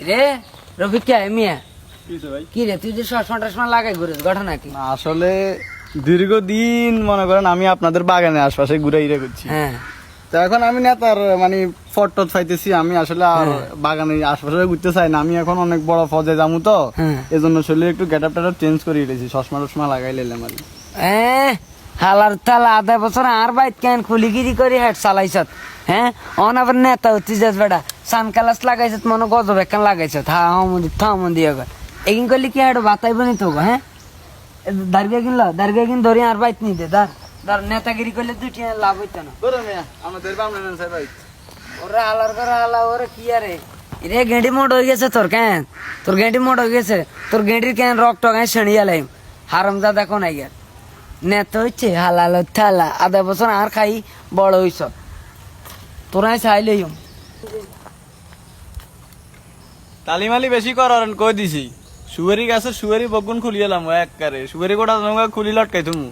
রে রফিক কে মিয়া? কি রে তুই যে চশমা টশমা লাগাই ঘুরিস ঘটনা কি? আসলে দীর্ঘদিন মনে করেন আমি আপনাদের বাগানের আশপাশে ঘুরে ইরে করছি হ্যাঁ। তো এখন আমি নেতার মানে ফটো পাইতেছি আমি আসলে আর বাগানের আশপাশে ঘুরতে চাই না। আমি এখন অনেক বড় ফজে যাব তো। হ্যাঁ। এজন্য শরীরে একটু গেট আপ চেঞ্জ করে দিয়েছি চশমা টশমা লাগাই লেলাম আর হালার তালা আধা বছর আর বাইত কেন খুলিগিরি করে হেড চালাইছত? হ্যাঁ? অন আবার নেতা হচ্ছি যাস বেটা সানকালাস লাগাইছত মনে গজব একখান লাগাইছত। হা হমন্দি থমন্দি এগর এগিন করলে কি হেড বাতাইব নি তো হ্যাঁ? দার্গা কিনলো দার্গা কিন ধরি আর বাইত নি দে দার। দার নেতাগিরি করলে দুটি লাভ হইতো না। বলো মিয়া আমাদের বামনে স্যার ভাই। ওরে হালার করে হালা ওরে কি আরে রে গেঁডি মোট হয়ে গেছে তোর কেন? তোর গেঁডি মোট হয়ে গেছে। তোর গেঁডির কেন রক টক শনিয়া লাইম? হারাম দাদা কোন আইয়ার নেতা হচ্ছে হালাল থালা আধা বছর আর খাই বড় হইছ। তোরাই চাইলে তালিমালি বেশি করার কই দিছি। সুবেরি গাছে সুবেরি বগুন খুলিয়েলাম এককারে সুবেরি গোটা তোমাকে খুলি লটকাই তুমি